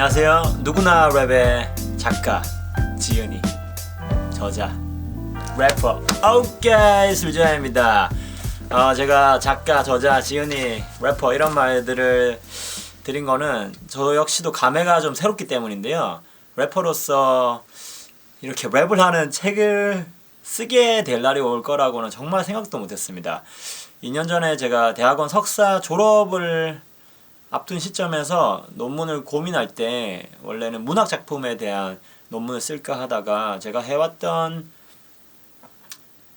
안녕하세요. 누구나 랩의 작가 지은이 저자 래퍼 오케이 술자입니다. 어, 제가 작가 저자 지은이 래퍼 이런 말들을 드린 거는 저 역시도 감회가 좀 새롭기 때문인데요. 래퍼로서 이렇게 랩을 하는 책을 쓰게 될 날이 올 거라고는 정말 생각도 못했습니다. 2년 전에 제가 대학원 석사 졸업을 앞둔 시점에서 논문을 고민할 때 원래는 문학 작품에 대한 논문을 쓸까 하다가 제가 해왔던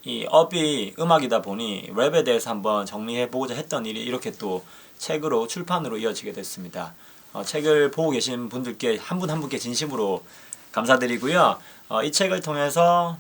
이 업이 음악이다 보니 랩에 대해서 한번 정리해 보고자 했던 일이 이렇게 또 책으로 출판으로 이어지게 됐습니다. 어, 책을 보고 계신 분들께 한 분한 분께 진심으로 감사드리고요. 어, 이 책을 통해서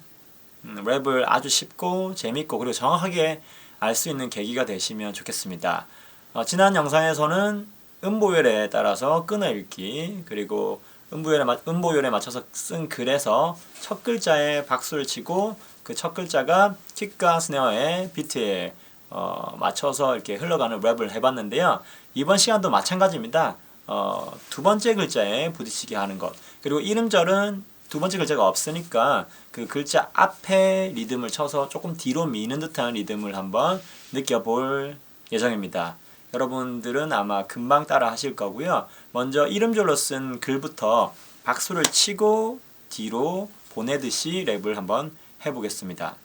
음, 랩을 아주 쉽고 재밌고 그리고 정확하게 알 수 있는 계기가 되시면 좋겠습니다. 어, 지난 영상에서는 음보율에 따라서 끊어 읽기 그리고 음보율에, 맞, 음보율에 맞춰서 쓴 글에서 첫 글자에 박수를 치고 그 첫 글자가 킥과 스네어의 비트에 어, 맞춰서 이렇게 흘러가는 랩을 해봤는데요. 이번 시간도 마찬가지입니다. 어, 두 번째 글자에 부딪히게 하는 것 그리고 이름절은 두 번째 글자가 없으니까 그 글자 앞에 리듬을 쳐서 조금 뒤로 미는 듯한 리듬을 한번 느껴볼 예정입니다. 여러분들은 아마 금방 따라 하실 거고요. 먼저 이름절로 쓴 글부터 박수를 치고 뒤로 보내듯이 랩을 한번 해보겠습니다.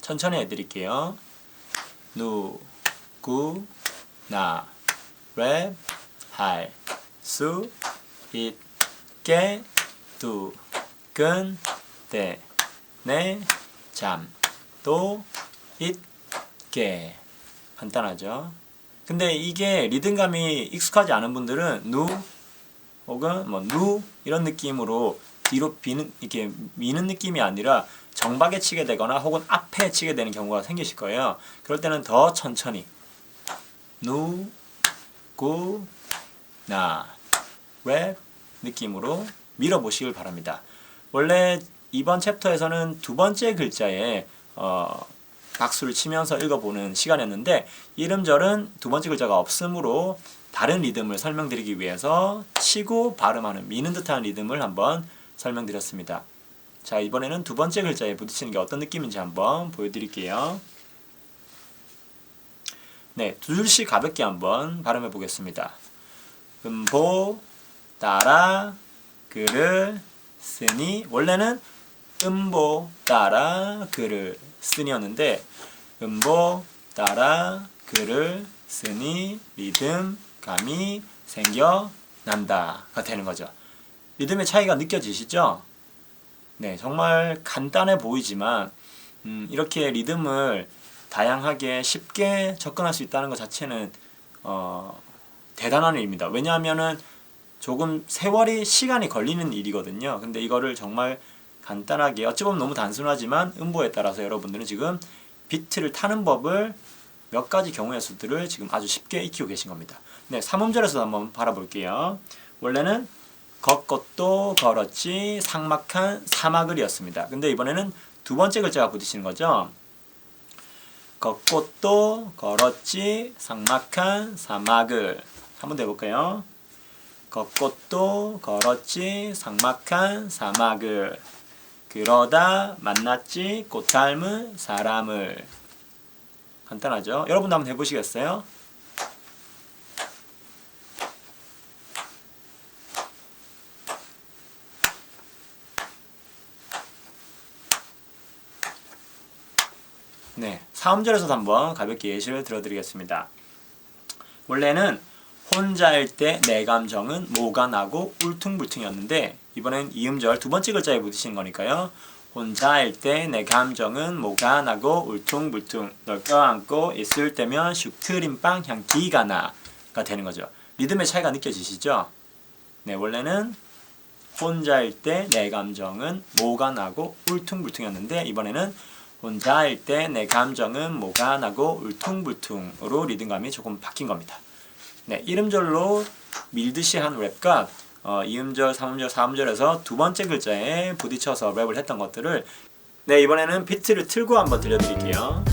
천천히 해드릴게요. 누, 구, 나, 랩, 할, 수, 잇, 깨, 두, 근, 대, 네, 잠, 도, 잇, 깨. 간단하죠? 근데 이게 리듬감이 익숙하지 않은 분들은 누 혹은 뭐 누 이런 느낌으로 뒤로 비는 이렇게 미는 느낌이 아니라 정박에 치게 되거나 혹은 앞에 치게 되는 경우가 생기실 거예요. 그럴 때는 더 천천히 누, 구, 나, 랩 느낌으로 밀어보시길 바랍니다. 원래 이번 챕터에서는 두 번째 글자에 어, 박수를 치면서 읽어보는 시간이었는데 이름절은 두 번째 글자가 없으므로 다른 리듬을 설명드리기 위해서 치고 발음하는 미는 듯한 리듬을 한번 설명드렸습니다. 자 이번에는 두 번째 글자에 부딪히는 게 어떤 느낌인지 한번 보여드릴게요. 네, 두 줄씩 가볍게 한번 발음해 보겠습니다. 음보 따라 글을 쓰니 원래는 음보 따라 글을 쓰니였는데 음보 따라 글을 쓰니 리듬 감이 생겨 난다가 되는 거죠. 리듬의 차이가 느껴지시죠? 네, 정말 간단해 보이지만 음, 이렇게 리듬을 다양하게 쉽게 접근할 수 있다는 것 자체는 어, 대단한 일입니다. 왜냐하면은 조금 세월이 시간이 걸리는 일이거든요. 근데 이거를 정말 간단하게 어찌 보면 너무 단순하지만 음보에 따라서 여러분들은 지금 비트를 타는 법을 몇 가지 경우의 수들을 지금 아주 쉽게 익히고 계신 겁니다. 네, 3음절에서 한번 바라볼게요. 원래는 걷것도 걸었지 상막한 사막을이었습니다. 근데 이번에는 두 번째 글자가 부딪히는 거죠. 걷것도 걸었지 상막한 사막을 한번 더 해볼까요? 걷것도 걸었지 상막한 사막을 그러다 만났지 꽃 닮은 사람을 간단하죠? 여러분도 한번 해보시겠어요? 네, 4음절에서도 한번 가볍게 예시를 들어드리겠습니다. 원래는 혼자일 때 내 감정은 뭐가 나고 울퉁불퉁이었는데 이번엔 이음절 두 번째 글자에 부딪히는 거니까요. 혼자일 때 내 감정은 뭐가 나고 울퉁불퉁 널 껴안고 있을 때면 슈크림빵 향기가 나가 되는 거죠. 리듬의 차이가 느껴지시죠? 네, 원래는 혼자일 때 내 감정은 뭐가 나고 울퉁불퉁이었는데 이번에는 혼자일 때 내 감정은 뭐가 나고 울퉁불퉁으로 리듬감이 조금 바뀐 겁니다. 네, 이름절로 밀듯이 한 랩과 어, 2음절, 3음절, 4음절에서 두 번째 글자에 부딪혀서 랩을 했던 것들을 네, 이번에는 비트를 틀고 한번 들려드릴게요.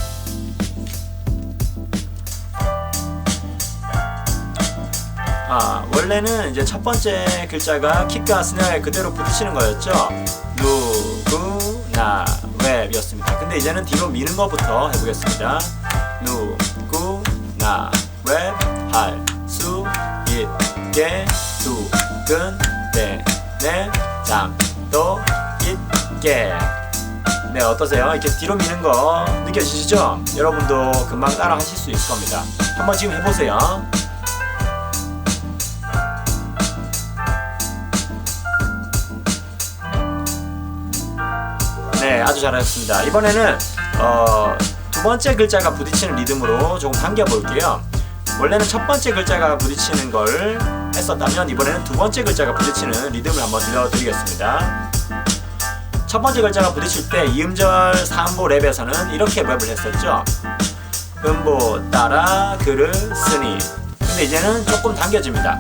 아, 원래는 이제 첫 번째 글자가 킥과 스네어에 그대로 부딪히는 거였죠. 누구나 웹이었습니다. 근데 이제는 뒤로 미는 것부터 해보겠습니다. 누구나 웹 할 수 있게 두근대네 잠도 있게 네 어떠세요? 이렇게 뒤로 미는 거 느껴지시죠? 여러분도 금방 따라 하실 수 있을 겁니다. 한번 지금 해보세요. 네, 아주 잘하셨습니다. 이번에는 어, 두 번째 글자가 부딪히는 리듬으로 조금 당겨 볼게요. 원래는 첫 번째 글자가 부딪히는 걸 했었다면 이번에는 두 번째 글자가 부딪히는 리듬을 한번 들려드리겠습니다. 첫 번째 글자가 부딪힐 때 이음절 3보 랩에서는 이렇게 랩을 했었죠. 음보 따라 글을 쓰니. 근데 이제는 조금 당겨집니다.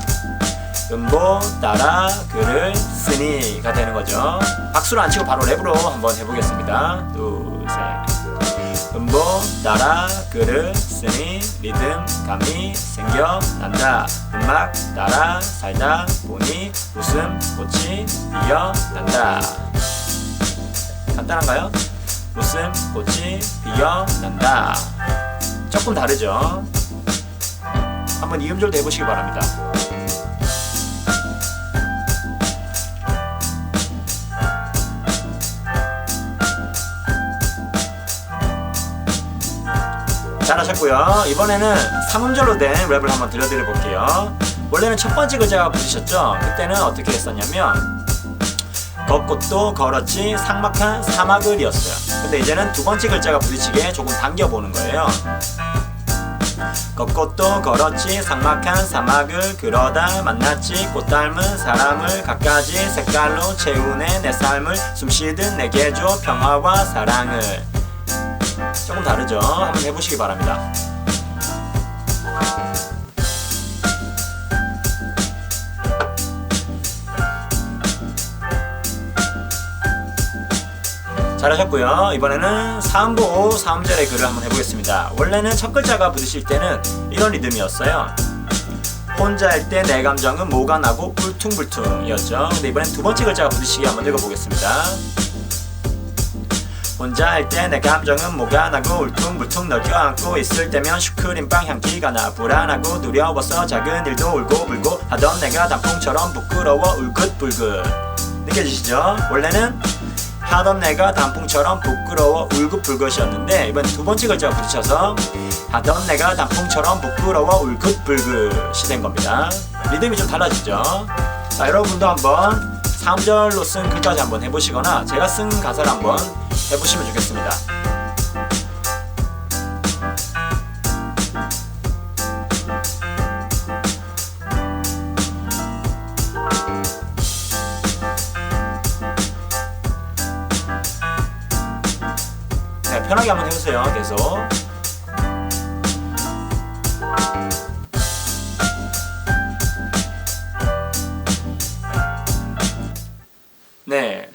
음보 따라 글을 쓰니가 되는 거죠. 박수를 안 치고 바로 랩으로 한번 해보겠습니다. 둘, 셋. 음보 따라 글 을 쓰니 리듬 감이 생겨 난다. 음악 따라 살다 보니 웃음 꽃이 피어 난다. 간단한가요? 웃음 꽃이 피어 난다. 조금 다르죠. 한번 이음절도 해보시기 바랍니다. 잘하셨고요. 이번에는 3음절로 된 랩을 한번 들려드려 볼게요. 원래는 첫 번째 글자가 부딪혔죠. 그때는 어떻게 했었냐면 걷꽃도 걸었지 삭막한 사막을이었어요. 근데 이제는 두 번째 글자가 부딪히게 조금 당겨보는 거예요. 걷꽃도 걸었지 삭막한 사막을 그러다 만났지 꽃 닮은 사람을 갖가지 색깔로 채우네 내 삶을 숨쉬듯 내게 줘 평화와 사랑을 조금 다르죠? 한번 해보시기 바랍니다. 잘하셨고요. 이번에는 3보 3절의 글을 한번 해보겠습니다. 원래는 첫 글자가 부딪힐 때는 이런 리듬이었어요. 혼자일 때내 감정은 뭐가 나고 울퉁불퉁이었죠. 근데 이번엔 두 번째 글자가 부딪히게 한번 읽어보겠습니다. 혼자 할 때 내 감정은 나고 울퉁불퉁 널 껴안고 있을 때면 슈크림빵 향기가 나 불안하고 두려워서 작은 일도 울고불고 하던 내가 단풍처럼 부끄러워 울긋불긋 느껴지시죠? 원래는 하던 내가 단풍처럼 부끄러워 울긋불긋이었는데 이번 두 번째 글자가 부딪혀서 하던 내가 단풍처럼 부끄러워 울긋불긋이 된 겁니다 리듬이 좀 달라지죠? 자 여러분도 한번 3절로 쓴 글까지 한번 해보시거나 제가 쓴 가사를 한번 해보시면 좋겠습니다. 네, 편하게 한번 해보세요. 계속.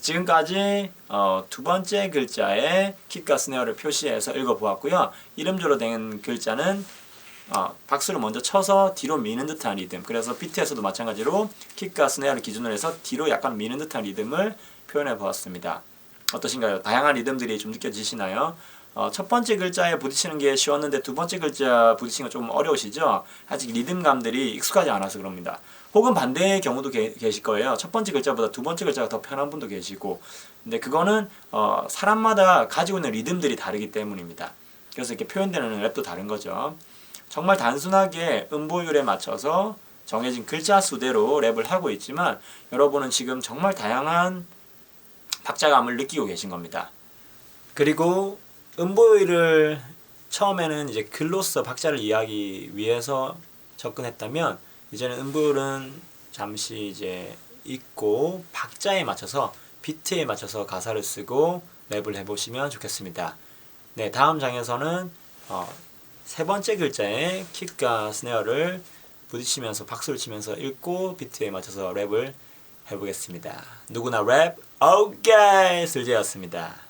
지금까지 어, 두 번째 글자에 킥과 스네어를 표시해서 읽어보았고요. 이름조로 된 글자는 어, 박수를 먼저 쳐서 뒤로 미는 듯한 리듬. 그래서 비트에서도 마찬가지로 킥과 스네어를 기준으로 해서 뒤로 약간 미는 듯한 리듬을 표현해 보았습니다. 어떠신가요? 다양한 리듬들이 좀 느껴지시나요? 어, 첫 번째 글자에 부딪히는 게 쉬웠는데 두 번째 글자 부딪히는 거좀 어려우시죠? 아직 리듬감들이 익숙하지 않아서 그럽니다. 혹은 반대의 경우도 게, 계실 거예요. 첫 번째 글자보다 두 번째 글자가 더 편한 분도 계시고, 근데 그거는 어, 사람마다 가지고 있는 리듬들이 다르기 때문입니다. 그래서 이렇게 표현되는 랩도 다른 거죠. 정말 단순하게 음보율에 맞춰서 정해진 글자 수대로 랩을 하고 있지만 여러분은 지금 정말 다양한 박자감을 느끼고 계신 겁니다. 그리고 음보율을 처음에는 이제 글로써 박자를 이해하기 위해서 접근했다면 이제는 음보율은 잠시 이제 잊고 박자에 맞춰서 비트에 맞춰서 가사를 쓰고 랩을 해보시면 좋겠습니다. 네, 다음 장에서는 어, 세 번째 글자에 킥과 스네어를 부딪히면서 박수를 치면서 읽고 비트에 맞춰서 랩을 해보겠습니다. 누구나 랩 오케이 슬제였습니다.